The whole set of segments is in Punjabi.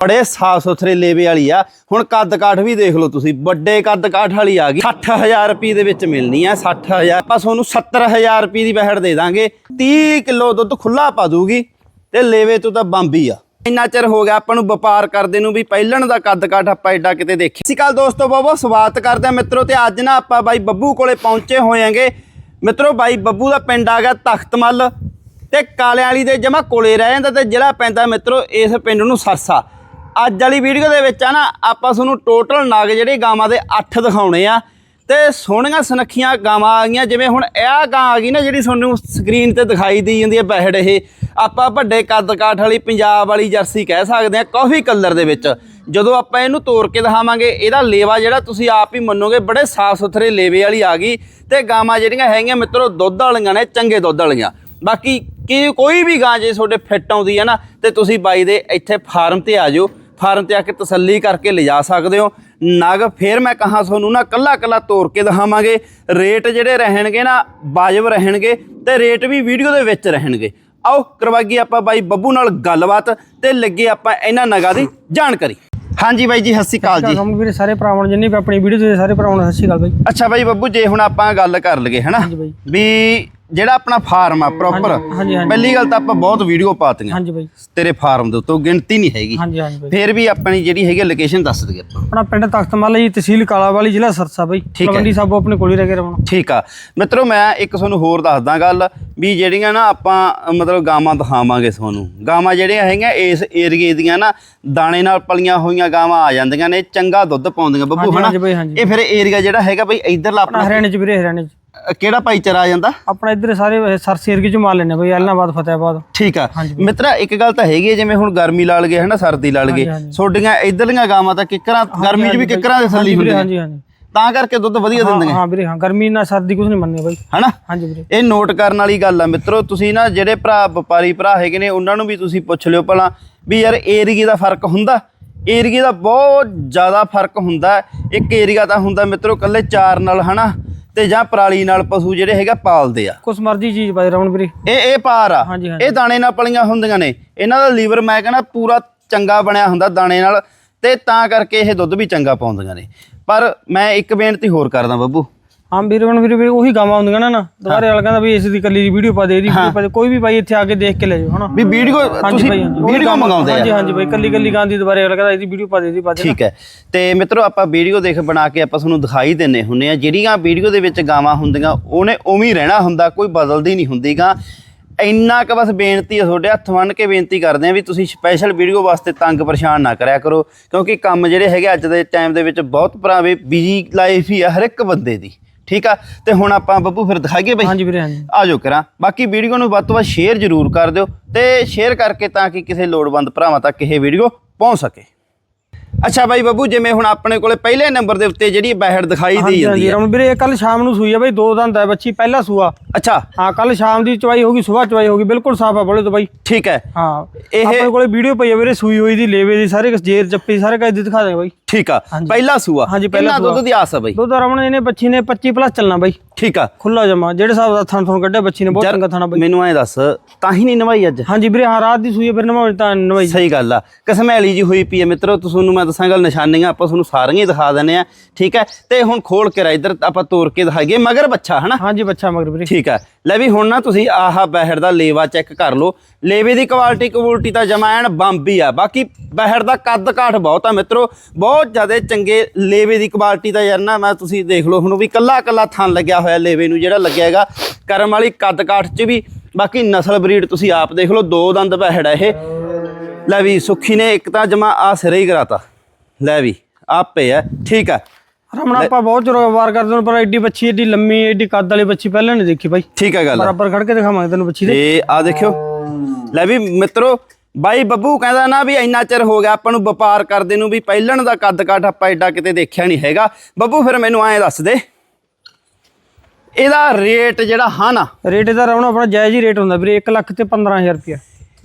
ਬੜੇ ਸਾਫ਼ ਸੁਥਰੇ ਲੇਵੇ ਵਾਲੀ ਆ। ਹੁਣ ਕੱਦ ਕਾਠ ਵੀ ਦੇਖ ਲਓ ਤੁਸੀਂ, ਵੱਡੇ ਕੱਦ ਕਾਠ ਵਾਲੀ ਆ ਗਈ। 60000 ਰੁਪਏ ਦੇ ਵਿੱਚ ਮਿਲਣੀ ਆ 60000 ਆਪਾਂ ਤੁਹਾਨੂੰ 70000 ਰੁਪਏ ਦੀ ਬਹਿੜ ਦੇ ਦਾਂਗੇ। 30 ਕਿਲੋ ਦੁੱਧ ਖੁੱਲਾ ਪਾ ਦੂਗੀ ਤੇ ਲੇਵੇ ਤੋਂ ਤਾਂ ਬੰਬੀ ਆ। ਇੰਨਾ ਚਿਰ ਹੋ ਗਿਆ ਆਪਾਂ ਨੂੰ ਵਪਾਰ ਕਰਦੇ ਨੂੰ ਵੀ ਪਹਿਲਣ ਦਾ ਕੱਦ ਕਾਠ ਆਪਾਂ ਐਡਾ ਕਿਤੇ ਦੇਖਿਆ ਸਤਿ ਸ਼੍ਰੀ ਅਕਾਲ ਦੋਸਤੋ, ਬਹੁਤ ਬਹੁਤ ਸਵਾਗਤ ਕਰਦੇ ਆ ਮਿੱਤਰੋ ਤੇ ਅੱਜ ਨਾ ਆਪਾਂ ਬਾਈ ਬੱਬੂ ਕੋਲੇ ਪਹੁੰਚੇ ਹੋਏਗੇ ਮਿੱਤਰੋ ਬਾਈ ਬੱਬੂ ਦਾ ਪਿੰਡ ਆ ਗਿਆ ਤਖਤਮਲ ਤੇ ਕਾਲਿਆਂ ਵਾਲੀ ਦੇ ਜਮਾ ਕੋਲੇ ਰਹਿ ਜਾਂਦਾ ਤੇ ਜਿਹੜਾ ਪੈਂਦਾ ਮਿੱਤਰੋ ਇਸ ਪਿੰਡ ਨੂੰ ਸਰਸਾ। ਅੱਜ ਵਾਲੀ ਵੀਡੀਓ ਦੇ ਵਿੱਚ ਆ ਨਾ, ਆਪਾਂ ਤੁਹਾਨੂੰ ਟੋਟਲ ਨਾਗ ਜਿਹੜੇ ਗਾਵਾਂ ਦੇ 8 ਦਿਖਾਉਣੇ ਆ। ਤੇ ਸੋਹਣੀਆਂ ਸੁਨੱਖੀਆਂ ਗਾਵਾਂ ਆ ਗਈਆਂ, ਜਿਵੇਂ ਹੁਣ ਇਹ ਗਾਂ ਆ ਗਈ ਨਾ ਜਿਹੜੀ ਤੁਹਾਨੂੰ ਸਕਰੀਨ ਤੇ ਦਿਖਾਈ ਦੀ ਜਾਂਦੀ ਹੈ ਬਹਿੜ ਇਹ। ਆਪਾਂ ਵੱਡੇ ਕੱਦ ਕਾਠ ਵਾਲੀ, ਪੰਜਾਬ ਵਾਲੀ ਜਰਸੀ ਕਹਿ ਸਕਦੇ ਆ ਕਾਫੀ ਕਲਰ ਦੇ ਵਿੱਚ। ਜਦੋਂ ਆਪਾਂ ਇਹਨੂੰ ਤੋੜ ਕੇ ਦਿਖਾਵਾਂਗੇ, ਇਹਦਾ ਲੇਵਾ ਜਿਹੜਾ ਤੁਸੀਂ ਆਪ ਹੀ ਮੰਨੋਗੇ, ਬੜੇ ਸਾਫ਼ ਸੁਥਰੇ ਲੇਵੇ ਵਾਲੀ ਆ ਗਈ। ਤੇ ਗਾਵਾਂ ਜਿਹੜੀਆਂ ਹੈਗੀਆਂ ਮਿੱਤਰੋ, ਦੁੱਧ ਵਾਲੀਆਂ ਨੇ, ਚੰਗੇ ਦੁੱਧ ਵਾਲੀਆਂ। ਬਾਕੀ ਕਿ ਕੋਈ ਵੀ ਗਾਂ ਜੇ ਤੁਹਾਡੇ ਫਿੱਟ ਆਉਂਦੀ ਹੈ ਨਾ, ਤੇ ਤੁਸੀਂ ਬਾਈ ਦੇ ਇੱਥੇ ਫਾਰਮ ਤੇ ਆ ਜਾਓ ਫਾਰਮ ਤੇ ਆ ਕੇ ਤਸੱਲੀ ਕਰਕੇ ਲਿਜਾ ਸਕਦੇ ਹੋ। ਨਗ ਫੇਰ ਮੈਂ ਕਹਾ ਤੁਹਾਨੂੰ ਨਾ ਕੱਲਾ ਕੱਲਾ ਤੋੜ ਕੇ ਦਿਖਾਵਾਂਗੇ। ਰੇਟ ਜਿਹੜੇ ਰਹਿਣਗੇ ਨਾ ਵਾਜਬ ਰਹਿਣਗੇ ਤੇ ਰੇਟ ਵੀ ਵੀਡੀਓ ਦੇ ਵਿੱਚ ਰਹਿਣਗੇ। ਆਓ ਕਰਵਾਈਏ ਆਪਾਂ ਬਾਈ ਬੱਬੂ ਨਾਲ ਗੱਲਬਾਤ ਤੇ ਲੱਗੇ ਆਪਾਂ ਇਹਨਾਂ ਨਗਾਂ ਦੀ ਜਾਣਕਾਰੀ। ਹਾਂਜੀ ਬਾਈ ਜੀ ਸਤਿ ਸ਼੍ਰੀ ਅਕਾਲ ਜੀ। ਕੰਮ ਵੀਰੇ ਸਾਰੇ ਭਰਾਵਾਂ ਨੂੰ ਜਿੰਨੇ ਵੀ ਆਪਣੀ ਵੀਡੀਓ ਦੇ ਸਾਰੇ ਭਰਾਵਾਂ ਨੂੰ ਸਤਿ ਸ਼੍ਰੀ ਅਕਾਲ ਬਾਈ। ਅੱਛਾ ਬਾਈ ਬੱਬੂ ਜੇ ਹੁਣ ਆਪਾਂ ਗੱਲ ਕਰ ਲਈਏ ਹਨਾ? ਵੀ ਜਿਹੜਾ ਆਪਣਾ ਫਾਰਮ ਆ ਪ੍ਰੋਪਰ ਹਾਂਜੀ, ਹਾਂਜੀ, ਹਾਂਜੀ। ਪਹਿਲੀ ਗੱਲ ਤਾਂ ਆਪਾਂ ਬਹੁਤ ਵੀਡੀਓ ਪਾਤੀਆਂ। ਹਾਂਜੀ ਬਾਈ। ਤੇਰੇ ਫਾਰਮ ਦੇ ਉੱਤੋਂ ਗਿਣਤੀ ਨਹੀਂ ਹੈਗੀ। ਹਾਂਜੀ ਹਾਂਜੀ ਬਾਈ। ਫੇਰ ਵੀ ਆਪਣੀ ਜਿਹੜੀ ਹੈਗੀ ਲੋਕੇਸ਼ਨ ਦੱਸ ਦਈਏ ਆਪਾਂ। ਆਪਣਾ ਪਿੰਡ ਤਖਤਮਲ ਜੀ ਤਹਿਸੀਲ ਕਾਲਾਵਾਲੀ ਜ਼ਿਲ੍ਹਾ ਸਰਸਾ ਬਾਈ। ਹੈ। ਤਲਵੰਡੀ ਸਾਬੋ ਆਪਣੇ ਕੋਲ ਹੀ ਰਹਿ ਕੇ ਰਵਣਾ ਠੀਕ ਆ। ਮਿੱਤਰੋ ਮੈਂ ਇੱਕ ਤੁਹਾਨੂੰ ਹੋਰ ਦੱਸਦਾ ਗੱਲ ਵੀ ਜਿਹੜੀਆਂ ਨਾ ਆਪਾਂ ਅ, ਮਤਲਬ ਗਾਵਾਂ ਦਿਖਾਵਾਂਗੇ ਤੁਹਾਨੂੰ। ਗਾਵਾਂ ਜਿਹੜੀਆਂ ਹੈਗੀਆਂ ਇਸ ਏਰੀਏ ਦੀਆਂ ਨਾ ਦਾਣੇ ਨਾਲ ਪਲੀਆਂ ਹੋਈਆਂ ਗਾਵਾਂ ਆ ਜਾਂਦੀਆਂ ਨੇ ਚੰਗਾ ਦੁੱਧ ਪਾਉਂਦੀਆਂ ਬੱਬੂ ਹਾਂਜੀ, ਹਨਾ? ਹਾਂਜੀ ਬਾਈ, ਹਾਂਜੀ। ਇਹ ਫਿਰ ਏਰੀਆ ਜਿਹੜਾ ਹੈਗਾ ਬਈ ਇਧਰਲਾ ਆਪਣਾ ਆਪਣਾ ਹਰਿਆਣੇ ਚ ਵੀਰੇ ਹਰਿਆਣੇ ਚ। ਕਿਹੜਾ ਭਾਈਚਾਰਾ ਆ ਜਾਂਦਾ? ਆਪਣਾ ਇੱਧਰ ਸਾਰੇ ਸਰਸੇ ਏਰੀਏ ਚ ਮਾਲ ਲੈਣੇ ਬਾਈ ਐਲਨਾਬਾਦ ਫਤਿਆਬਾਦ ਠੀਕ ਆ। ਮਿੱਤਰਾ ਇੱਕ ਗੱਲ ਤਾਂ ਹੈਗੀ ਹੈ ਜਿਵੇਂ ਹੁਣ ਗਰਮੀ ਲਾ ਲਗੇ ਹਨਾ ਸਰਦੀ ਲਾ ਲਗੇ ਹਾਂਜੀ। ਛੋਡੀਆਂ ਇਧਰਲੀਆਂ ਗਾਵਾਂ ਤਾਂ ਕਿੱਕਰਾਂ ਗਰਮੀ 'ਚ ਵੀ ਕਿੱਕਰਾਂ ਦੇ ਥੱਲੀ ਹੁੰਦੀਆਂ ਹਾਂਜੀ ਹਾਂਜੀ। ਤਾਂ ਕਰਕੇ ਦੁੱਧ ਵਧੀਆ ਹਾਂ ਦਿੰਦੀਆਂ ਹਾਂ ਵੀਰੇ ਹਾਂ ਗਰਮੀ ਨਾਲ ਸਰਦੀ ਕੁਝ ਨਹੀਂ ਮੰਨਦੇ ਬਾਈ। ਹਨਾ? ਹਾਂਜੀ ਵੀਰੇ। ਇਹ ਨੋਟ ਕਰਨ ਵਾਲੀ ਗੱਲ ਆ ਮਿੱਤਰੋ ਤੁਸੀਂ ਨਾ ਜਿਹੜੇ ਭਰਾ ਵਪਾਰੀ ਭਰਾ ਹੈਗੇ ਨੇ ਉਹਨਾਂ ਨੂੰ ਵੀ ਤੁਸੀਂ ਪੁੱਛ ਲਿਓ ਭਲਾ ਵੀ ਯਾਰ ਏਰੀਏ ਦਾ ਫ਼ਰਕ ਹੁੰਦਾ। ਏਰੀਏ ਦਾ ਬਹੁਤ ਜ਼ਿਆਦਾ ਫ਼ਰਕ ਹੁੰਦਾ। ਇੱਕ ਏਰੀਆ ਤਾਂ ਹੁੰਦਾ ਮਿੱਤਰੋ ਕੱਲੇ ਚਾਰ ਨਾਲ ਹਨਾ? ਤੇ ਜਾਂ ਪਰਾਲੀ ਨਾਲ ਪਸ਼ੂ ਜਿਹੜੇ ਹੈਗਾ ਪਾਲਦੇ ਆ। ਕੁਛ ਮਰਜ਼ੀ ਚੀਜ਼ ਬਾਈ ਰਵਣ ਵੀਰੇ। ਇਹ ਇਹ ਪਾਰ ਆ। ਹਾਂਜੀ, ਹਾਂਜੀ। ਇਹ ਦਾਣੇ ਨਾਲ ਪਲੀਆਂ ਹੁੰਦੀਆਂ ਨੇ। ਇਹਨਾਂ ਦਾ ਲੀਵਰ ਮੈਂ ਕਹਿੰਦਾ ਪੂਰਾ ਚੰਗਾ ਬਣਿਆ ਹੁੰਦਾ ਦਾਣੇ ਨਾਲ ਤੇ ਤਾਂ ਕਰਕੇ ਇਹ ਦੁੱਧ ਵੀ ਚੰਗਾ ਪਾਉਂਦੀਆਂ ਨੇ। ਪਰ ਮੈਂ ਇੱਕ ਬੇਨਤੀ ਹੋਰ ਕਰਦਾ ਬੱਬੂ। ਹਾਂ ਵੀਰੇ ਰਵਣ ਵੀਰੇ ਉਹੀ ਗਾਵਾਂ ਹੁੰਦੀਆਂ ਨਾ ਨਾ ਦੁਬਾਰੇ ਵਾਲਾ ਕਹਿੰਦਾ ਵੀ ਇਸ ਦੀ ਕੱਲੀ ਦੀ ਵੀਡੀਓ ਪਾ ਦੇ ਇਹਦੀ ਵੀਡੀਓ ਪਾ ਦੇ ਕੋਈ ਵੀ ਬਾਈ ਇੱਥੇ ਆ ਕੇ ਦੇਖ ਕੇ ਲੈ ਜਾਓ ਹਨਾ? ਵੀ ਵੀਡੀਓ ਤੁਸੀਂ ਵੀਡੀਓ ਮੰਗਾਉਂਦੇ ਆ। ਹਾਂਜੀ ਹਾਂਜੀ ਬਾਈ ਕੱਲੀ ਕੱਲੀ ਗਾਂ ਦੀ ਦੁਬਾਰੇ ਵਾਲਾ ਕਹਿੰਦਾ ਇਹਦੀ ਵੀਡੀਓ ਪਾ ਦੇ ਇਹਦੀ ਪਾ ਦੇ। ਠੀਕ ਹੈ। ਤੇ ਮਿੱਤਰੋ ਆਪਾਂ ਵੀਡੀਓ ਦੇਖ ਬਣਾ ਕੇ ਆਪਾਂ ਤੁਹਾਨੂੰ ਦਿਖਾਈ ਦਿੰਨੇ ਹੁੰਨੇ ਆ ਜਿਹੜੀਆਂ ਵੀਡੀਓ ਦੇ ਵਿੱਚ ਗਾਵਾਂ ਹੁੰਦੀਆਂ ਉਹਨੇ ਉਵੇਂ ਹੀ ਰਹਿਣਾ ਹੁੰਦਾ ਕੋਈ ਬਦਲਦੀ ਨਹੀਂ ਹੁੰਦੀਗਾ। ਇੰਨਾ ਕੁ ਬਸ ਬੇਨਤੀ ਹੈ ਤੁਹਾਡੇ ਹੱਥ ਬੰਨ੍ਹ ਕੇ ਬੇਨਤੀ ਕਰਦੇ ਆ ਵੀ ਤੁਸੀਂ ਸਪੈਸ਼ਲ ਵੀਡੀਓ ਵਾਸਤੇ ਤੰਗ ਪਰੇਸ਼ਾਨ ਨਾ ਕਰਿਆ ਕਰੋ ਕਿਉਂਕਿ ਕੰਮ ਜਿਹੜੇ ਹੈਗੇ ਅੱਜ ਦੇ ਟਾਈਮ ਦੇ ਵਿੱਚ ਬਹੁਤ ਭਰਾਵੇ ਬਿਜ਼ੀ ਲਾਈਫ ਹੀ ਆ ਹਰ ਇੱਕ ਬੰਦੇ ਦੀ। ਠੀਕ ਆ? ਤੇ ਹੁਣ ਆਪਾਂ ਬੱਬੂ ਫਿਰ ਦਿਖਾਈਏ ਬਈ। ਹਾਂਜੀ ਵੀਰੇ ਹਾਂਜੀ। ਆ ਜਾਓ ਕਰਾਂ। ਬਾਕੀ ਵੀਡੀਓ ਨੂੰ ਵੱਧ ਤੋਂ ਵੱਧ ਸ਼ੇਅਰ ਜ਼ਰੂਰ ਕਰ ਦਿਓ ਤੇ ਸ਼ੇਅਰ ਕਰਕੇ ਤਾਂ ਕਿ ਕਿਸੇ ਲੋੜਵੰਦ ਭਰਾਵਾਂ ਤੱਕ ਇਹ ਵੀਡੀਓ ਪਹੁੰਚ ਸਕੇ। ਅੱਛਾ ਬਾਈ ਬੱਬੂ ਜਿਵੇਂ ਹੁਣ ਆਪਣੇ ਕੋਲੇ ਪਹਿਲੇ ਨੰਬਰ ਦੇ ਉੱਤੇ ਜਿਹੜੀ ਬਹਿੜ ਦਿਖਾਈ ਦੀ ਜਾਂਦੀ ਹੈ ਰਮਨ ਵੀਰੇ ਕੱਲ ਸ਼ਾਮ ਨੂੰ ਸੂਈ ਆ ਬਾਈ ਦੋ ਦੰਦ ਹੈ ਬੱਚੀ ਪਹਿਲਾ ਸੂਆ। ਅੱਛਾ। ਹਾਂ ਕੱਲ ਸ਼ਾਮ ਦੀ ਚਵਾਈ ਹੋ ਗਈ ਸਵੇਰ ਚਵਾਈ ਹੋ ਗਈ ਬਿਲਕੁਲ ਸਾਫ਼ ਆ ਬੋਲੇ ਤੋਂ ਬਾਈ। ਠੀਕ ਹੈ। ਹਾਂ ਇਹ- ਆਪਣੇ ਕੋਲੇ ਵੀਡੀਓ ਪਈ ਆ ਵੀਰੇ ਸੂਈ ਹੋਈ ਦੀ ਲੇਵੇ ਦੀ ਸਾਰੇ ਜੇਰ ਜੱਪੀ ਸਾਰੇ ਕਾਇਦ ਦਿਖਾ ਦੇ ਬਾਈ। ਠੀਕ ਆ। ਪਹਿਲਾ ਸੂਆ। ਹਾਂਜੀ, ਪਹਿਲਾ ਦੁੱਧ। ਦੀ ਆਸ ਆ ਬਾਈ? ਦੁੱਧ ਰਮਨ ਇਹਨੇ ਬੱਚੀ ਨੇ 25 ਪਲੱਸ ਚੱਲਣਾ ਬਾਈ। ਠੀਕ ਆ। ਖੁੱਲਾ ਜਮਾ ਜਿਹੜੇ ਹਿਸਾਬ ਦਾ ਥਣ ਥਣ ਕੱਢਿਆ ਬੱਚੀ ਨੇ ਬਹੁਤ ਚੰਗਾ ਥਾਣਾ ਬਾਈ। ਮੈਨੂੰ ਐ ਦੱਸ ਤਾਂ ਹੀ ਨਹੀਂ ਨਵਾਈ ਅੱਜ? ਹਾਂਜੀ ਵੀਰੇ ਹਾਂ ਰਾਤ ਦੀ ਸੂਈ ਫਿਰ ਨਵਾਈ ਤਾਂ ਨਵਾਈ। ਸਹੀ ਗੱਲ ਆ। ਕਸਮੈਲੀ ਜੀ ਹੋਈ ਪਈ ਹੈ ਮਿੱਤਰੋ ਤੁਹਾਨੂੰ ਮੈਂ ਦੱਸਾਂ ਗੱਲ ਨਿਸ਼ਾਨੀਆਂ ਆਪਾਂ ਤੁਹਾਨੂੰ ਸਾਰੀਆਂ ਹੀ ਦਿਖਾ ਦਿੰਨੇ ਆ ਠੀਕ ਹੈ? ਤੇ ਹੁਣ ਖੋਲ ਕੇ ਰਾ ਇੱਧਰ ਆਪਾਂ ਤੋੜ ਕੇ ਦਿਖਾਈਏ ਮਗਰ ਬੱਚਾ ਹਨਾ? ਹਾਂਜੀ ਬੱਚਾ ਮਗਰ ਵੀਰੇ। ਠੀਕ ਹੈ। ਲੈ ਵੀ ਹੁਣ ਨਾ ਤੁਸੀਂ ਆਹ ਬਹਿੜ ਦਾ ਲੇਵਾ ਚੈੱਕ ਕਰ ਲਓ। ਲੇਵੇ ਦੀ ਕੁਆਲਿਟੀ ਕੁਆਲਿਟੀ ਤਾਂ ਜਮਾ ਐਨ ਬੰਬੀ ਆ। ਬਾਕੀ ਬਹਿੜ ਦਾ ਕੱਦ ਕਾਠ ਬਹੁਤ ਆ ਮਿੱਤਰੋ। ਬਹੁਤ ਜ਼ਿਆਦਾ ਚੰਗੇ ਲੇਵੇ ਦੀ ਕੁਆਲਿਟੀ ਤਾਂ ਯਾਰ ਨਾ ਮੈਂ ਤੁਸੀਂ ਦੇਖ ਲਓ ਹੁਣ ਵੀ ਕੱਲਾ ਕੱਲਾ ਥਣ ਲੱਗਿਆ ਹੋਇਆ ਲੇਵੇ ਨੂੰ ਜਿਹੜਾ ਲੱਗਿਆ ਹੈਗਾ। ਕਰਮ ਵਾਲੀ ਕੱਦ ਕਾਠ 'ਚ ਵੀ। ਬਾਕੀ ਨਸਲ ਬਰੀਡ ਤੁਸੀਂ ਆਪ ਦੇਖ ਲਓ ਦੋ ਦੰਦ ਬਹਿੜ ਇਹ। ਲੈ ਵੀ ਸੁੱਖੀ ਨੇ ਇੱਕ ਤਾਂ ਜਮਾ ਆ ਸਿਰੇ ਹੀ ਕਰਾਤਾ। ਲੈ ਵੀ ਆਪੇ ਆ ਠੀਕ ਆ। ਰਮਨ ਆਪਾਂ ਬਹੁਤ ਚਿਰ ਵਾਰ ਕਰਦੇ ਹਾਂ ਪਰ ਐਡੀ ਬੱਚੀ ਐਡੀ ਲੰਮੀ ਐਡੀ ਕੱਦ ਵਾਲੀ ਬੱਚੀ ਪਹਿਲਾਂ ਨਹੀਂ ਦੇਖੀ ਬਾਈ। ਠੀਕ ਆ ਗੱਲ ਬਰਾਬਰ ਖੜ ਕੇ ਦਿਖਾਵਾਂਗੇ ਤੈਨੂੰ ਬੱਚੀ ਦੇ। ਤੇ ਆ ਦੇਖਿਓ। ਲੈ ਵੀ ਮਿੱਤਰੋ ਬਾਈ ਬੱਬੂ ਕਹਿੰਦਾ ਨਾ ਵੀ ਇੰਨਾ ਚਿਰ ਹੋ ਗਿਆ ਆਪਾਂ ਨੂੰ ਵਪਾਰ ਕਰਦੇ ਨੂੰ ਵੀ ਪਹਿਲਣ ਦਾ ਕੱਦ ਕਾਠ ਆਪਾਂ ਐਡਾ ਕਿਤੇ ਦੇਖਿਆ ਨਹੀਂ ਹੈਗਾ। ਬੱਬੂ ਫਿਰ ਮੈਨੂੰ ਐਂ ਦੱਸ ਦੇ। ਇਹਦਾ ਰੇਟ ਜਿਹੜਾ ਹਾਂ ਨਾ ਰੇਟ ਇਹਦਾ ਰਮਨ ਆਪਣਾ ਜਾਇਜ਼ ਹੀ ਰੇਟ ਹੁੰਦਾ ਵੀਰੇ 1 ਲੱਖ ਤੇ 15000 ਰੁਪਇਆ।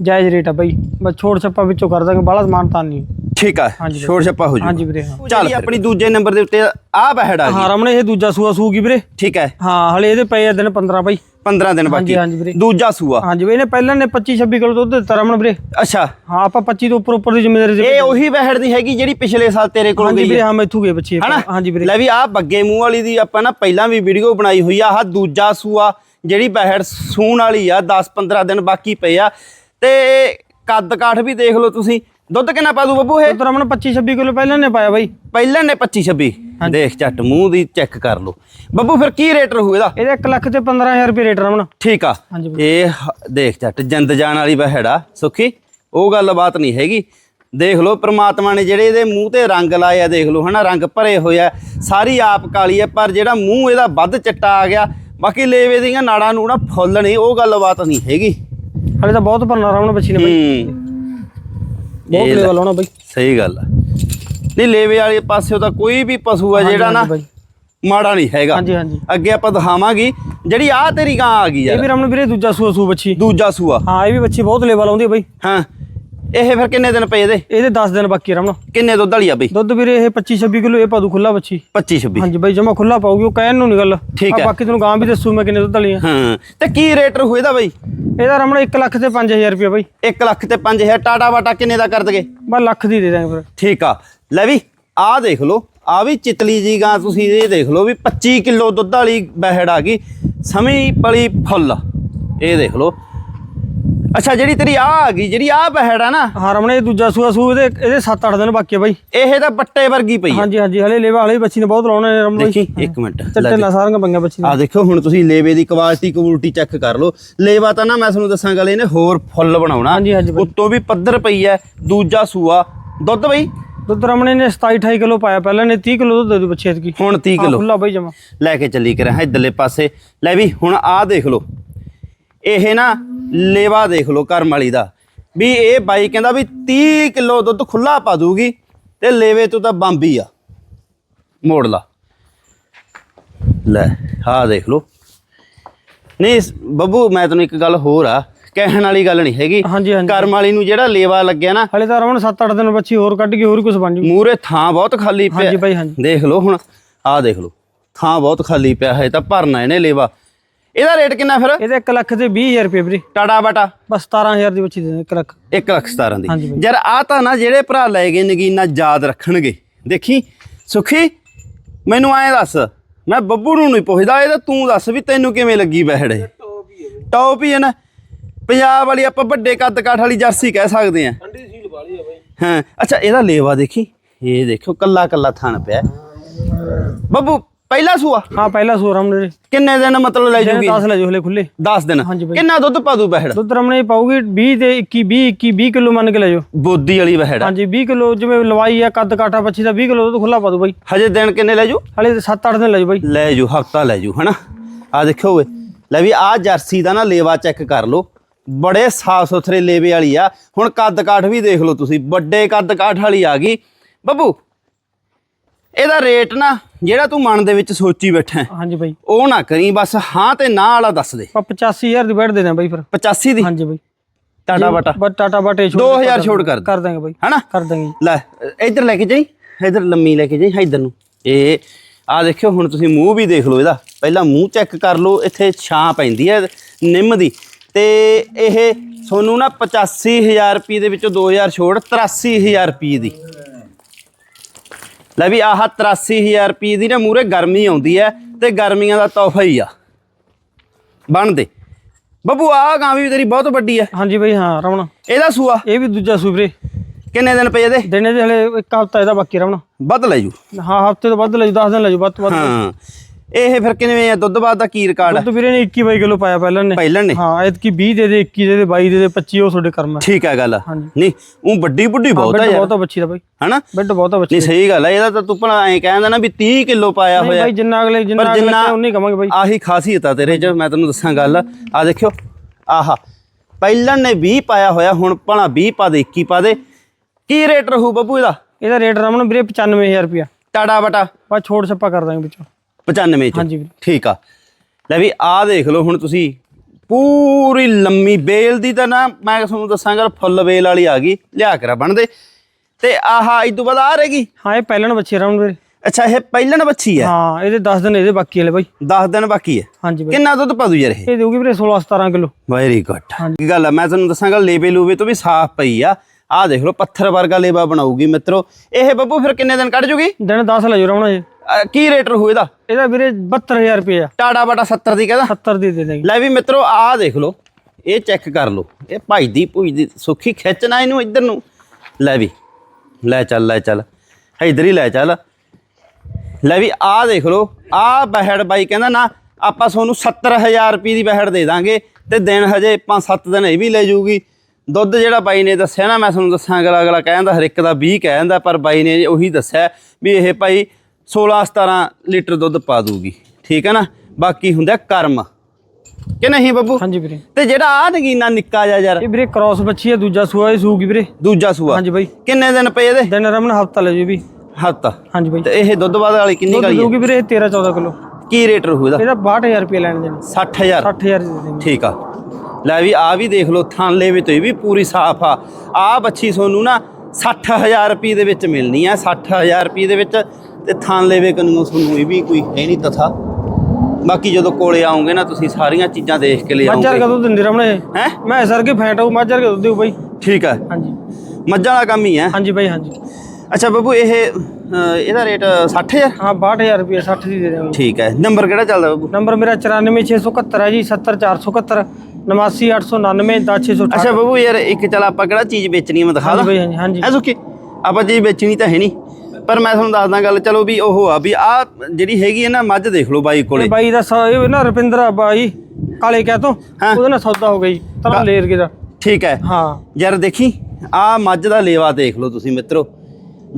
ਜਾਇਜ਼ ਰੇਟ ਆ ਬਾਈ। ਬਸ ਛੋੜ ਛੱਪਾ ਵਿੱਚੋਂ ਕਰ ਦਾਂਗੇ ਬਾਹਲਾ ਸਮਾਨ ਤਾਂ ਨਹੀਂ। ਠੀਕ ਆ ਹਾਂਜੀ ਛੋੜ ਛੱਪਾ ਹੋ ਜੂ ਹਾਂਜੀ ਵੀਰੇ ਹਾਂ। ਚੱਲ ਆਪਣੀ ਦੂਜੇ ਨੰਬਰ ਦੇ ਉੱਤੇ ਆ ਬਹਿੜ ਆ ਗਈ ਹਾਂ ਰਮਣ ਇਹ ਦੂਜਾ ਸੂਆ ਸੂਗੀ ਵੀਰੇ। ਠੀਕ ਹੈ ਹਾਂ ਹਲੇ ਇਹਦੇ ਪਏ ਆ ਦਿਨ 15 ਬਾਈ। 15 ਦਿਨ ਬਾਕੀ। ਹਾਂਜੀ ਹਾਂਜੀ ਵੀਰੇ। ਦੂਜਾ ਸੂਆ। ਹਾਂਜੀ ਵੀਰੇ ਇਹਨੇ ਪਹਿਲਾਂ ਨੇ 25 26 ਕਿਲੋ ਦੁੱਧ ਦਿੱਤਾ ਰਮਣ ਵੀਰੇ। ਅੱਛਾ। ਹਾਂ ਆਪਾਂ 25 ਤੋਂ ਉੱਪਰ ਉੱਪਰ ਦੀ ਜ਼ਿੰਮੇਵਾਰੀ ਦੇ ਇਹ ਉਹੀ ਬਹਿੜ ਦੀ ਹੈਗੀ ਜਿਹੜੀ ਪਿਛਲੇ ਸਾਲ ਤੇਰੇ ਕੋਲ ਹਾਂਜੀ ਗਈ ਵੀਰੇ ਹੈ ਹਾਂ ਮੈਥੂ ਗਏ ਬੱਚੇ ਹਨਾ? ਹਾਂਜੀ ਵੀਰੇ। ਲੈ ਵੀ ਆ ਬੱਗੇ ਮੂੰਹ ਵਾਲੀ ਦੀ ਆਪਾਂ ਨਾ ਪਹਿਲਾਂ ਵੀ ਵੀਡੀਓ ਬਣਾਈ ਹੋਈ ਆ। ਆਹ ਦੂਜਾ ਸੂਆ ਜਿਹੜੀ ਬਹਿੜ ਸੂਣ ਵਾਲੀ ਆ 10 15 ਦਿਨ ਬਾਕੀ ਪਏ ਆ। ਤੇ ਕੱਦ ਕਾਠ ਵੀ ਦੇਖ ਲਓ ਤੁਸੀਂ। ਦੁੱਧ ਕਿੰਨਾ ਪਾ ਦੂ ਬੱਬੂ ਇਹ? ਦੁੱਧ ਰਮਣ 25 26 ਕਿਲੋ ਪਹਿਲਾਂ ਨੇ ਪਾਇਆ ਬਾਈ। ਪਹਿਲਾਂ ਨੇ 25 26 ਦੇਖ ਝੱਟ ਮੂੰਹ ਦੀ ਚੈੱਕ ਕਰ ਲਓ। ਬੱਬੂ ਫਿਰ ਕੀ ਰੇਟ ਰਹੂ ਇਹਦਾ? ਇਹਦਾ 1 ਲੱਖ ਤੇ 15000 ਰੁਪਏ ਰੇਟ ਰਮਣ ਠੀਕ ਆ। ਇਹ ਹ- ਦੇਖ ਝੱਟ ਜਿੰਦ ਜਾਣ ਵਾਲੀ ਬਹਿੜ ਸੁਖੀ। ਉਹ ਗੱਲਬਾਤ ਨਹੀਂ ਹੈਗੀ। ਦੇਖ ਲਓ ਪ੍ਰਮਾਤਮਾ ਨੇ ਜਿਹੜੇ ਇਹਦੇ ਮੂੰਹ ਤੇ ਰੰਗ ਲਾਏ ਆ ਦੇਖ ਲਓ ਹਨਾ ਰੰਗ ਭਰੇ ਹੋਏ ਆ। ਸਾਰੀ ਆਪ ਕਾਲੀ ਆ ਪਰ ਜਿਹੜਾ ਮੂੰਹ ਇਹਦਾ ਵੱਧ ਚਿੱਟਾ ਆ ਗਿਆ ਬਾਕੀ ਲੇਵੇ ਦੀਆਂ ਨਾੜਾਂ ਨੂੰ ਨਾ ਫੁੱਲ ਨਹੀਂ ਉਹ ਗੱਲਬਾਤ ਨਹੀਂ ਹੈਗੀ। ਹਲੇ ਤਾਂ ਬਹੁਤ ਭਰਨਾ ਰਮਣ ਬੱਚੀ ਨੇ ਬਾਈ। ਹੂੰ। ਬਹੁਤ ਇਹ ਲੈ। ਲੈਵਲ ਆਉਣਾ ਬਾਈ। ਸਹੀ ਗੱਲ ਆ। ਨਹੀਂ ਲੇਵੇ ਵਾਲੇ ਪਾਸਿਓ ਤਾਂ ਕੋਈ ਵੀ ਪਸ਼ੂ ਆ ਜਿਹੜਾ ਨਾ ਹਾਂਜੀ ਬਾਈ। ਮਾੜਾ ਨਹੀਂ ਹੈਗਾ। ਹਾਂਜੀ ਹਾਂਜੀ। ਅੱਗੇ ਆਪਾਂ ਦਿਖਾਵਾਂਗੇ ਜਿਹੜੀ ਆ ਤੇਰੀ ਗਾਂ ਆ ਗਈ ਇਹ ਯਾਰ। ਵੀ ਰਮਣ ਵੀਰੇ ਦੂਜਾ ਸੂਆ ਸੂ ਬੱਚੀ। ਦੂਜਾ ਸੂਆ। ਹਾਂ ਇਹ ਵੀ ਬੱਚੀ ਬਹੁਤ ਲੈਵਲ ਆਉਂਦੀ ਹੈ ਬਾਈ। ਹਾਂ। ਇਹ ਫਿਰ ਕਿੰਨੇ ਦਿਨ ਪਏ ਇਹਦੇ? ਇਹਦੇ 10 ਦਿਨ ਬਾਕੀ ਆ ਰਮਣ ਕਿੰਨੇ ਦੁੱਧ ਵਾਲੀ ਆ ਬਈ? ਦੁੱਧ ਵੀਰੇ ਇਹ 25 26 ਕਿਲੋ ਇਹ ਪਾਦੂ ਖੁੱਲਾ ਬੱਚੀ 25 26 ਹਾਂਜੀ ਬਾਈ ਜਮਾ ਖੁੱਲਾ ਪਾਉਗੀ ਉਹ ਕਹਿਣ ਨੂੰ ਨਹੀਂ ਗੱਲ। ਠੀਕ ਆ ਹੈ। ਬਾਕੀ ਤੈਨੂੰ ਗਾਂ ਵੀ ਦੱਸੂ ਮੈਂ ਕਿੰਨੇ ਦੁੱਧ ਵਾਲੀ ਆ। ਹਾਂ ਤੇ ਕੀ ਰੇਟ ਰਹੂ ਇਹਦਾ ਬਈ? ਇਹਦਾ ਰਮਣ 1 ਲੱਖ ਤੇ 5000 ਰੁਪਏ ਬਾਈ। 1 ਲੱਖ ਤੇ 5000 ਟਾਟਾ ਬਾਟਾ ਕਿੰਨੇ ਦਾ ਕਰ ਦਗੇ? ਬਸ ਲੱਖ ਦੀ ਦੇ ਦਾਂਗੇ ਫਿਰ। ਠੀਕ ਆ। ਲੈ ਵੀ ਆਹ ਦੇਖ ਲਓ ਆ ਵੀ ਚਿਤਲੀ ਜੀ ਗਾਂ ਤੁਸੀਂ ਇਹ ਦੇਖ ਲਓ ਵੀ 25 ਕਿਲੋ ਦੁੱਧ ਵਾਲੀ ਬਹਿੜ ਆ ਗਈ ਸਮੀ ਪਲੀ ਫੁੱਲ। ਇਹ ਦੇਖ ਲਓ ਅੱਛਾ ਜਿਹੜੀ ਤੇਰੀ ਆ ਆ ਗਈ ਜਿਹੜੀ ਆ ਬਹਿੜ ਆ ਨਾ। ਹਾਂ ਰਮਣ ਦੂਜਾ ਸੂਆ ਸੂ ਇਹਦੇ ਇਹਦੇ 7-8 ਦਿਨ ਬਾਕੀ ਆ ਬਾਈ। ਇਹ ਤਾਂ ਬੱਟੇ ਵਰਗੀ ਪਈ ਆ। ਹਾਂਜੀ ਹਾਂਜੀ ਹਲੇ ਲੈਵਾ ਹਲੇ ਬੱਚੀ ਨੇ ਬਹੁਤ ਲਾਉਣੇ ਰਮਣ ਬਾਈ। ਦੇਖੀ ਇੱਕ ਮਿੰਟ ਚੱਟੇ ਨਾ ਸਾਰੀਆਂ ਪੰਗੀਆਂ ਬੱਚੀ ਆ ਦੇਖੋ ਹੁਣ ਤੁਸੀਂ ਲੇਵੇ ਦੀ ਕੁਆਲਿਟੀ ਕੁਆਲਿਟੀ ਚੈੱਕ ਕਰ ਲਓ। ਲੇਵਾ ਤਾਂ ਨਾ ਮੈਂ ਤੁਹਾਨੂੰ ਦੱਸਾਂ ਗੱਲ ਇਹਨੇ ਹੋਰ ਫੁੱਲ ਬਣਾਉਣਾ। ਹਾਂਜੀ ਹਾਂਜੀ ਬਾਈ। ਉੱਤੋਂ ਵੀ ਪੱਧਰ ਪਈ ਹੈ ਦੂਜਾ ਸੂਆ। ਦੁੱਧ ਬਈ? ਦੁੱਧ ਰਮਣੇ ਨੇ 27-28 ਕਿਲੋ ਪਾਇਆ ਪਹਿਲਾਂ ਨੇ 30 ਕਿਲੋ ਦੁੱਧ ਦੇ ਦੂ ਬੱਚੇ ਹੁਣ 30 ਹਾਂ ਕਿਲੋ। ਖੁੱਲਾ ਬਾਈ ਜਮਾ। ਲੈ ਕੇ ਚੱਲੀ ਕਰਾਂ ਇਧਰਲੇ ਪਾਸੇ। ਲੈ ਵੀ ਹੁਣ ਆਹ ਦੇਖ ਲਓ। ਇਹ ਨਾ ਲੇਵਾ ਦੇਖ ਲਓ ਕਰਮ ਵਾਲੀ ਦਾ। ਵੀ ਇਹ ਬਾਈ ਕਹਿੰਦਾ ਵੀ 30 ਕਿਲੋ ਦੁੱਧ ਖੁੱਲਾ ਪਾ ਦੂਗੀ ਤੇ ਲੇਵੇ ਤੋਂ ਤਾਂ ਬੰਬੀ ਆ। ਮੋੜ ਲਾ। ਲੈ ਆਹ ਦੇਖ ਲਓ। ਨਹੀਂ ਬੱਬੂ ਮੈਂ ਤੈਨੂੰ ਇੱਕ ਗੱਲ ਹੋਰ ਆ। ਕਹਿਣ ਵਾਲੀ ਗੱਲ ਨਹੀਂ ਹੈਗੀ। ਹਾਂਜੀ ਹਾਂਜੀ। ਕਰਮ ਵਾਲੀ ਨੂੰ ਜਿਹੜਾ ਲੇਵਾ ਲੱਗਿਆ ਨਾ। ਹਲੇ ਤਾਂ ਰਮਣ 7-8 ਦਿਨ ਬੱਚੀ ਹੋਰ ਕੱਢ ਕੇ ਹੋਰ ਕੁਝ ਬਣ ਜੂ। ਮੂਰੇ ਥਾਂ ਬਹੁਤ ਖਾਲੀ ਪਿਆ। ਹਾਂਜੀ ਬਾਈ ਹਾਂਜੀ। ਦੇਖ ਲਓ ਹੁਣ ਆਹ ਦੇਖ ਲਓ। ਥਾਂ ਬਹੁਤ ਖਾਲੀ ਪਿਆ ਹੈ ਤਾਂ ਭਰਨਾ ਇਹਨੇ ਲੇਵਾ। ਇਹਦਾ ਰੇਟ ਕਿੰਨਾ ਫਿਰ? ਇਹਦੇ 1 ਲੱਖ ਤੇ 20000 ਰੁਪਏ ਵੀਰੇ। ਟਾਟਾ ਬਾਟਾ। ਬਸ 17000 ਦੀ ਬੱਚੀ ਦੇ ਦੇ 1 ਲੱਖ। 1 ਲੱਖ 17 ਦੀ। ਯਾਰ ਆ ਤਾਂ ਨਾ ਜਿਹੜੇ ਭਰਾ ਲੈ ਗਏ ਨਗੀਨਾ ਯਾਦ ਰੱਖਣਗੇ। ਦੇਖੀ ਸੁਖੀ ਮੈਨੂੰ ਐਂ ਦੱਸ ਮੈਂ ਬੱਬੂ ਨੂੰ ਨਹੀਂ ਪੁੱਛਦਾ ਇਹ ਤਾਂ ਤੂੰ ਦੱਸ ਵੀ ਤੈਨੂੰ ਕਿਵੇਂ ਲੱਗੀ ਬਹਿੜੇ? ਟੌਪ ਹੀ ਹੈ ਨਾ। ਪੰਜਾਬ ਵਾਲੀ ਆਪਾਂ ਵੱਡੇ ਕੱਦ ਕਾਠ ਵਾਲੀ ਜਰਸੀ ਕਹਿ ਸਕਦੇ ਆ ਹਾਂ ਅੱਛਾ ਇਹਦਾ ਲੇਵਾ ਦੇਖੀ। ਇਹ ਦੇਖੋ ਕੱਲਾ ਕੱਲਾ ਥਣ ਪਿਆ। ਬੱਬੂ ਪਹਿਲਾ ਸੂਆ? ਹਾਂ ਪਹਿਲਾ ਸੂਰ ਰਮਣੇ ਦੇ ਕਿੰਨੇ ਦਿਨ ਮਤਲਬ ਲੈ ਜੂਗੀ? 10 ਲੈ ਜੋ ਹਲੇ ਖੁੱਲੇ। 10 ਦਿਨ। ਕਿੰਨਾ ਦੁੱਧ ਪਾ ਦੂ ਬਹਿੜ? ਦੁੱਧ ਰਮਣੇ ਪਾਉਗੀ 20 ਤੇ 21 20 21 20 ਕਿਲੋ ਮੰਨ ਕੇ ਲੈ ਜਾਓ। ਬੋਦੀ ਵਾਲੀ ਬਹਿੜ। ਹਾਂਜੀ 20 ਕਿਲੋ ਜਿਵੇਂ ਲਵਾਈ ਆ ਕੱਦ ਕਾਠਾ ਬੱਚੀ ਦਾ 20 ਕਿਲੋ ਦੁੱਧ ਖੁੱਲਾ ਪਾ ਦੋ ਬਾਈ। ਹਜੇ ਦਿਨ ਕਿੰਨੇ ਲੈ ਜੂ? ਹਲੇ 7-8 ਦਿਨ ਲੈ ਜਾਓ ਬਾਈ। ਲੈ ਜੂ ਹਫਤਾ ਲੈ ਜੂ ਹਨਾ? ਆ ਦੇਖੋ ਓਏ। ਲੈ ਵੀ ਆ ਜਰਸੀ ਦਾ ਨਾ ਲੇਵਾ ਚੈੱਕ ਕਰ ਲਓ। ਬੜੇ ਸਾਫ਼ ਸੁਥਰੇ ਲੇਵੇ ਵਾਲੀ ਆ। ਹੁਣ ਕੱਦ ਕਾਠ ਵੀ ਦੇਖ ਲਓ ਤੁਸੀਂ ਵੱਡੇ ਕੱਦ ਕਾਠ ਵਾਲੀ ਆ ਗਈ। ਬੱਬੂ ਇਹਦਾ ਰੇਟ ਨਾ ਜਿਹੜਾ ਤੂੰ ਮਨ ਦੇ ਵਿੱਚ ਸੋਚੀ ਬੈਠਾ ਹੈ, ਹਾਂਜੀ ਬਾਈ। ਉਹ ਨਾ ਕਰੀ ਬਸ ਹਾਂ ਤੇ ਨਾ ਵਾਲਾ ਦੱਸ ਦੇ। ਆਪਾਂ 85000 ਦੀ ਬੈਠ ਦੇ ਦਾਂ ਬਾਈ ਫਿਰ। 85 ਦੀ? ਹਾਂਜੀ ਬਾਈ। ਟਾਟਾ ਬਾਟਾ। ਬਸ ਟਾਟਾ ਬਾਟੇ ਛੋੜ 2000 ਛੋੜ ਕਰ ਦੇ। ਕਰ ਦਾਂਗੇ ਬਾਈ। ਹਨਾ? ਕਰ ਦਾਂਗੇ ਜੀ। ਲੈ ਇੱਧਰ ਲੈ ਕੇ ਜਾਈ ਇੱਧਰ ਲੰਮੀ ਲੈ ਕੇ ਜਾਈ ਇੱਧਰ ਨੂੰ। ਇਹ ਆ ਦੇਖਿਓ ਹੁਣ ਤੁਸੀਂ ਮੂੰਹ ਵੀ ਦੇਖ ਲਓ ਇਹਦਾ। ਪਹਿਲਾਂ ਮੂੰਹ ਚੈੱਕ ਕਰ ਲਓ ਇੱਥੇ ਛਾਂ ਪੈਂਦੀ ਹੈ ਨਿੰਮ ਦੀ। ਤੇ ਇਹ ਤੁਹਾਨੂੰ ਨਾ 85000 ਰੁਪਏ ਦੇ ਵਿੱਚੋਂ 2000 ਛੋੜ 83000 ਰੁਪਏ ਦੀ। ਲੈ ਵੀ ਆਹ 83000 ਰੁਪਏ ਦੀ ਨਾ ਮੂਰੇ ਗਰਮੀ ਆਉਂਦੀ ਹੈ ਤੇ ਗਰਮੀਆਂ ਦਾ ਤੋਹਫਾ ਹੀ ਆ। ਬਣ ਦੇ। ਬੱਬੂ ਆ ਗਾਂ ਵੀ ਤੇਰੀ ਬਹੁਤ ਵੱਡੀ ਹੈ ਹਾਂਜੀ ਬਾਈ ਹਾਂ ਰਮਣਾ ਇਹਦਾ ਸੂਆ? ਇਹ ਵੀ ਦੂਜਾ ਸੂਬਰੇ ਕਿੰਨੇ ਦਿਨ ਪਏ ਇਹਦੇ? ਦਿਨੇ ਦੇ ਹਲੇ ਇੱਕ ਹਫਤਾ ਇਹਦਾ ਬਾਕੀ ਰਮਣਾ ਵੱਧ ਲੈ ਜੂ। ਹਾਂ ਹਫ਼ਤੇ ਤੋਂ ਵੱਧ ਲੈ ਜਾਓ 10 ਦਿਨ ਲੈ ਜਾਓ ਵੱਧ ਤੋਂ ਵੱਧ। ਹਾਂ। ਇਹ ਫਿਰ ਕਿਵੇਂ ਆ? ਦੁੱਧ ਬਾਦ ਦਾ ਕੀ ਰਿਕਾਰਡ ਹੈ ਦੁੱਧ ਵੀਰੇ ਨੇ 21 ਬਾਈ ਕਿਲੋ ਪਾਇਆ ਪਹਿਲਾਂ ਨੇ। ਪਹਿਲਾਂ ਨੇ? ਹਾਂ ਐਤਕੀ 20 ਦੇ ਦੇ 21 ਦੇ ਦੇ 22 ਦੇ ਦੇ 25 ਉਹ ਤੁਹਾਡੇ ਕਰਮ ਹੈ ਠੀਕ ਹੈ ਗੱਲ। ਨਹੀਂ ਉਹ ਵੱਡੀ ਬੁੱਢੀ ਬਹੁਤ ਬੈੱਡ ਯਾਰ। ਬਹੁਤ ਆ ਬੱਚੀ ਦਾ ਬਾਈ। ਹਨਾ? ਬੈੱਡ ਬਹੁਤ ਆ ਬੱਚੀ ਨਹੀਂ ਸਹੀ ਗੱਲ ਹੈ ਇਹਦਾ ਤਾਂ ਤੂੰ ਭਲਾ ਐਂ ਕਹਿੰਦਾ ਨਾ ਵੀ 30 ਕਿਲੋ ਪਾਇਆ ਹੋਇਆ। ਬਾਈ ਜਿੰਨਾ ਅਗਲੇ ਜਿੰਨਾ ਅਗਲੇ ਉਨੀ ਕਵਾਂਗੇ ਬਾਈ। ਆਹੀ ਖਾਸੀਅਤ ਆ ਤੇਰੇ 'ਚ ਮੈਂ ਤੈਨੂੰ ਦੱਸਾਂ ਗੱਲ। ਆ ਦੇਖਿਓ ਆਹਾ ਪਹਿਲਾਂ ਨੇ 20 ਪਾਇਆ ਹੋਇਆ ਹੁਣ ਭਲਾ 20 ਪਾ ਦੇ 21 ਪਾ ਦੇ। ਕੀ ਰੇਟ ਰਹੂ ਬੱਬੂ ਇਹਦਾ? ਇਹਦਾ ਰੇਟ ਰਮਨ ਵੀਰੇ 95000 ਰੁਪਿਆ ਟਾੜਾ ਬਟਾ। ਬਸ ਛੋੜ ਛੱਪਾ ਕਰ ਦਾਂਗੇ ਵਿੱਚੋਂ। 95 ਚ। ਹਾਂਜੀ ਵੀਰੇ ਠੀਕ ਆ। ਲੈ ਵੀ ਆਹ ਦੇਖ ਲਓ ਹੁਣ ਤੁਸੀਂ ਪੂਰੀ ਲੰਮੀ ਬੇਲ ਦੀ ਤਾਂ ਨਾ ਮੈਂ ਤੁਹਾਨੂੰ ਦੱਸਾਂਗਾ ਫੁੱਲ ਬੇਲ ਵਾਲੀ ਆ ਗਈ ਲਿਆ ਕਰਾ ਬਣਦੇ। ਤੇ ਆਹ ਇਸ ਤੋਂ ਬਾਅਦ ਆ ਰਹੇਗੀ ਹਾਂ ਇਹ ਪਹਿਲਣ ਬੱਚੇ ਰਾਉਣ ਵੀਰੇ ਅੱਛਾ ਇਹ ਪਹਿਲਣ ਬੱਚੀ ਹੈ ਹਾਂ ਇਹਦੇ 10 ਦਿਨ ਇਹਦੇ ਬਾਕੀ ਵਾਲੇ ਬਾਈ। 10 ਦਿਨ ਬਾਕੀ ਹੈ ਹਾਂਜੀ ਬਾਈ। ਕਿੰਨਾ ਦੁੱਧ ਪਾ ਦੂ ਯਾਰ ਇਹ? ਇਹ ਦੇਊਗੀ ਵੀਰੇ 16 17 ਕਿਲੋ। ਵੈਰੀ ਗੁੱਡ ਕੀ ਗੱਲ ਆ ਮੈਂ ਤੁਹਾਨੂੰ ਦੱਸਾਂਗਾ ਲੇਬੇ ਲੂਬੇ ਤੋਂ ਵੀ ਸਾਫ਼ ਪਈ ਆ। ਆਹ ਦੇਖ ਲਓ ਪੱਥਰ ਵਰਗਾ ਲੇਬਾ ਬਣਾਊਗੀ ਮਿੱਤਰੋ। ਇਹ ਬੱਬੂ ਫਿਰ ਕਿੰਨੇ ਦਿਨ ਕੱਢ ਜੂਗੀ? ਦਿਨ 10 ਲੈ ਜੋ ਰਾਉਣਾ ਜੀ ਅਹ ਕੀ ਰੇਟ ਰਹੂ ਇਹਦਾ? ਇਹਦਾ ਵੀਰੇ 72000 ਰੁਪਏ ਆ। ਟਾੜਾ ਬਟਾ 70 ਦੀ ਕਹਦਾ? 70 ਦੀ ਦੇ ਦੇਂਗੇ ਲੈ ਵੀ ਮਿੱਤਰੋ ਆਹ ਦੇਖ ਲਓ ਇਹ ਚੈੱਕ ਕਰ ਲਓ। ਇਹ ਭਾਈ ਦੀ ਭੂਈ ਦੀ ਸੁੱਖੀ ਖਿੱਚਣਾ ਇਹਨੂੰ ਇੱਧਰ ਨੂੰ। ਲੈ ਵੀ ਲੈ ਚੱਲ ਲੈ ਚੱਲ। ਇੱਧਰ ਹੀ ਲੈ ਚੱਲ। ਲੈ ਵੀ ਆਹ ਦੇਖ ਲਓ ਆਹ ਬਹਿੜ ਬਾਈ ਕਹਿੰਦਾ ਨਾ ਆਪਾਂ ਤੁਹਾਨੂੰ 70000 ਰੁਪਏ ਦੀ ਬਹਿੜ ਦੇ ਦਾਂਗੇ ਤੇ ਦਿਨ ਹਜੇ 5-7 ਦਿਨ ਇਹ ਵੀ ਲੈ ਜਾਊਗੀ ਦੁੱਧ ਜਿਹੜਾ ਬਾਈ ਨੇ ਦੱਸਿਆ ਨਾ ਮੈਂ ਤੁਹਾਨੂੰ ਦੱਸਾਂ ਅਗਲਾ ਅਗਲਾ ਕਹਿੰਦਾ ਹਰ ਇੱਕ ਦਾ 20 ਕਹਿੰਦਾ ਪਰ ਬਾਈ ਨੇ ਉਹੀ ਦੱਸਿਆ ਵੀ ਇਹ ਭਾਈ 16-17 ਲੀਟਰ ਦੁੱਧ ਪਾ ਦੂਗੀ। ਠੀਕ ਹੈ ਨਾ? ਬਾਕੀ ਹੁੰਦਾ ਕਰਮ। ਕਿ ਨਹੀਂ ਬੱਬੂ? ਹਾਂਜੀ ਵੀਰੇ। ਤੇ ਜਿਹੜਾ ਆ ਨਗੀਨਾ ਨਿੱਕਾ ਜਿਹਾ ਯਾਰ। ਇਹ ਵੀਰੇ ਕ੍ਰਾਸ ਬੱਚੀ ਆ ਦੂਜਾ ਸੂਆ ਇਹ ਸੂਗੀ ਵੀਰੇ। ਦੂਜਾ ਸੂਆ। ਹਾਂਜੀ ਬਾਈ। ਕਿੰਨੇ ਦਿਨ ਪਏ ਇਹਦੇ? ਦਿਨ ਰਮਨ ਹਫਤਾ ਲੈ ਜੋ ਵੀ। ਹੱਤਾ ਹਾਂਜੀ ਬਾਈ। ਤੇ ਇਹ ਦੁੱਧ ਬਾਦ ਵਾਲੀ ਕਿੰਨੀ ਕਾਲੀ ਹੈ ਵੀਰੇ ਇਹ 13 14 ਕਿਲੋ। ਕੀ ਰੇਟ ਰਹੂ ਇਹਦਾ? ਇਹਦਾ 62000 ਰੁਪਏ ਲੈਣ ਦੇਣ। 60000 60000 ਦੇ ਦੇਂਗੇ ਠੀਕ ਆ। ਲੈ ਵੀ ਆ ਵੀ ਦੇਖ ਲਓ ਥਾਂਲੇ ਵਿੱਚ ਇਹ ਵੀ ਪੂਰੀ ਸਾਫ਼ ਆ। ਆ ਬੱਚੀ ਤੁਹਾਨੂੰ ਨਾ 60000 ਰੁਪਏ ਦੇ ਵਿੱਚ ਮਿਲਣੀ ਆ। 60000 ਰੁਪਏ ਦੇ ਵਿੱਚ ਤੇ ਥਾਂਲੇ ਵੇ ਕਨੂੰ ਤੁਹਾਨੂੰ ਇਹ ਵੀ ਕੋਈ ਹੈ ਨਹੀਂ ਤਥਾ। ਬਾਕੀ ਜਦੋਂ ਕੋਲੇ ਆਉਂਗੇ ਨਾ ਤੁਸੀਂ ਸਾਰੀਆਂ ਚੀਜ਼ਾਂ ਦੇਖ ਕੇ ਲੈ ਮੱਝਾਂ ਆਉਂਗੇ। ਕਦੋਂ ਦਿੰਦੇ ਰਮਣੇ ਹੈ? ਮੈਂ ਸਰ ਕੇ ਫੈਂਟ ਆਉ ਮੱਝਾਂ ਕੇ ਦੁੱਧ ਦਿਓ ਬਾਈ। ਠੀਕ ਹੈ ਹਾਂਜੀ। ਮੱਝਾਂ ਦਾ ਕੰਮ ਹੀ ਹੈ। ਹਾਂਜੀ ਬਾਈ ਹਾਂਜੀ। ਅੱਛਾ ਬੱਬੂ ਇਹ ਇਹਦਾ ਰੇਟ 60000 ਹਾਂ 62000 ਰੁਪਏ 60 ਦੀ ਦੇ ਦੇਵਾਂਗੇ ਠੀਕ ਹੈ। ਨੰਬਰ ਕਿਹੜਾ ਚੱਲਦਾ ਬੱਬੂ? ਨੰਬਰ ਮੇਰਾ 94671 ਹੈ ਜੀ 70471 89899 10668 ਅੱਛਾ ਬੱਬੂ ਯਾਰ ਇੱਕ ਚੱਲ ਆਪਾਂ ਕਿਹੜਾ ਚੀਜ਼ ਵੇਚਣੀ ਮੈਂ ਦਿਖਾ ਦਾਂ। ਹਾਂਜੀ ਹਾਂਜੀ। ਐ ਸੁੱਕੀ ਆਪਾਂ ਚੀਜ਼ ਵੇਚਣੀ ਤਾਂ ਹੈ ਨਹੀਂ। ਪਰ ਮੈਂ ਤੁਹਾਨੂੰ ਦੱਸਦਾ ਗੱਲ ਚਲੋ ਵੀ ਉਹ ਆ ਵੀ ਆ ਜਿਹੜੀ ਹੈਗੀ ਹੈ ਨਾ ਮੱਝ ਦੇਖ ਲਓ ਬਾਈ ਕੋਲੇ। ਬਾਈ ਦਾ ਸ- ਇਹ ਨਾ ਰੁਪਿੰਦਰ ਬਾਈ ਕਾਲੇ ਕਹਿ ਤੋਂ ਹਾਂ। ਉਹਦੇ ਨਾਲ ਸੌਦਾ ਹੋ ਗਈ ਤਰਾ ਲੇਰ ਕੇ ਦਾ। ਠੀਕ ਹੈ। ਹਾਂ। ਯਾਰ ਦੇਖੀ ਆ ਮੱਝ ਦਾ ਲੇਵਾ ਦੇਖ ਲਓ ਤੁਸੀਂ ਮਿੱਤਰੋ।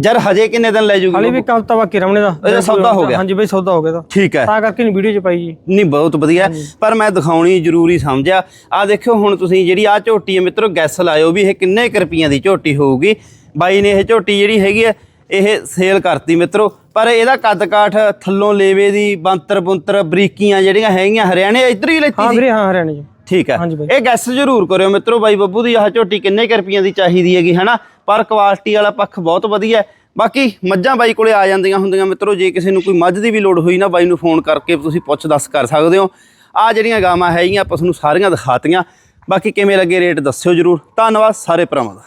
ਯਾਰ ਹਜੇ ਕਿੰਨੇ ਦਿਨ ਲੈ ਹਾਲੀ ਜੂਗੀ ਵੀ ਕੰਮ ਤਾਂ ਬਾਕੀ ਰਮਣੇ ਦਾ। ਇਹਦਾ ਸੌਦਾ ਹੋ ਗਿਆ। ਹਾਂਜੀ ਬਾਈ ਸੌਦਾ ਹੋ ਗਿਆ ਤਾਂ। ਠੀਕ ਹੈ। ਤਾਂ ਕਰਕੇ ਨਹੀਂ ਵੀਡੀਓ ਚ ਪਾਈ ਜੀ। ਨਹੀਂ ਬਹੁਤ ਵਧੀਆ। ਪਰ ਮੈਂ ਦਿਖਾਉਣੀ ਜ਼ਰੂਰੀ ਸਮਝਿਆ। ਆ ਦੇਖਿਓ ਹੁਣ ਤੁਸੀਂ ਜਿਹੜੀ ਆ ਝੋਟੀ ਹੈ ਮਿੱਤਰੋ ਗੈਸ ਲਾਇਓ ਵੀ ਇਹ ਕਿੰਨੇ ਕੁ ਰੁਪਈਆਂ ਦੀ ਝੋਟੀ ਹੋਊਗੀ। ਬਾਈ ਨੇ ਇਹ ਝੋਟੀ ਜਿਹੜੀ ਹੈਗੀ ਹੈ ਇਹ ਸੇਲ ਕਰਤੀ ਮਿੱਤਰੋ। ਪਰ ਇਹਦਾ ਕੱਦ ਕਾਠ ਥੱਲੋਂ ਲੇਵੇ ਦੀ ਬੰਤਰ ਬੁੰਤਰ ਬਰੀਕੀਆਂ ਜਿਹੜੀਆਂ ਹੈਗੀਆਂ ਹਰਿਆਣੇ ਇੱਧਰ ਹੀ ਲੈਤੀ ਹਾਂ ਵੀਰੇ ਹਾਂ ਹਰਿਆਣੇ ਜੀ। ਠੀਕ ਹੈ। ਇਹ ਗੈਸ ਜ਼ਰੂਰ ਕਰਿਓ ਮਿੱਤਰੋ ਬਾਈ ਬੱਬੂ ਦੀ ਆਹ ਝੋਟੀ ਕਿੰਨੇ ਰੁਪਈਆਂ ਦੀ ਚਾਹੀਦੀ ਹੈਗੀ ਹਨਾ? ਪਰ ਕੁਆਲਿਟੀ ਵਾਲਾ ਪੱਖ ਬਹੁਤ ਵਧੀਆ ਬਾਕੀ ਮੱਝਾਂ ਬਾਈ ਕੋਲੇ ਆ ਜਾਂਦੀਆਂ ਹੁੰਦੀਆਂ ਮਿੱਤਰੋ ਜੇ ਕਿਸੇ ਨੂੰ ਕੋਈ ਮੱਝ ਦੀ ਵੀ ਲੋੜ ਹੋਈ ਨਾ ਬਾਈ ਨੂੰ ਫੋਨ ਕਰਕੇ ਤੁਸੀਂ ਪੁੱਛ ਦੱਸ ਕਰ ਸਕਦੇ ਹੋ। ਆ ਜਿਹੜੀਆਂ ਗਾਵਾਂ ਹੈਗੀਆਂ ਆਪਾਂ ਤੁਹਾਨੂੰ ਸਾਰੀਆਂ ਦਿਖਾਤੀਆਂ। ਬਾਕੀ ਕਿਵੇਂ ਲੱਗੇ ਰੇਟ ਦੱਸਿਓ ਜ਼ਰੂਰ। ਧੰਨਵਾਦ ਸਾਰੇ ਭਰਾਵਾਂ ਦਾ।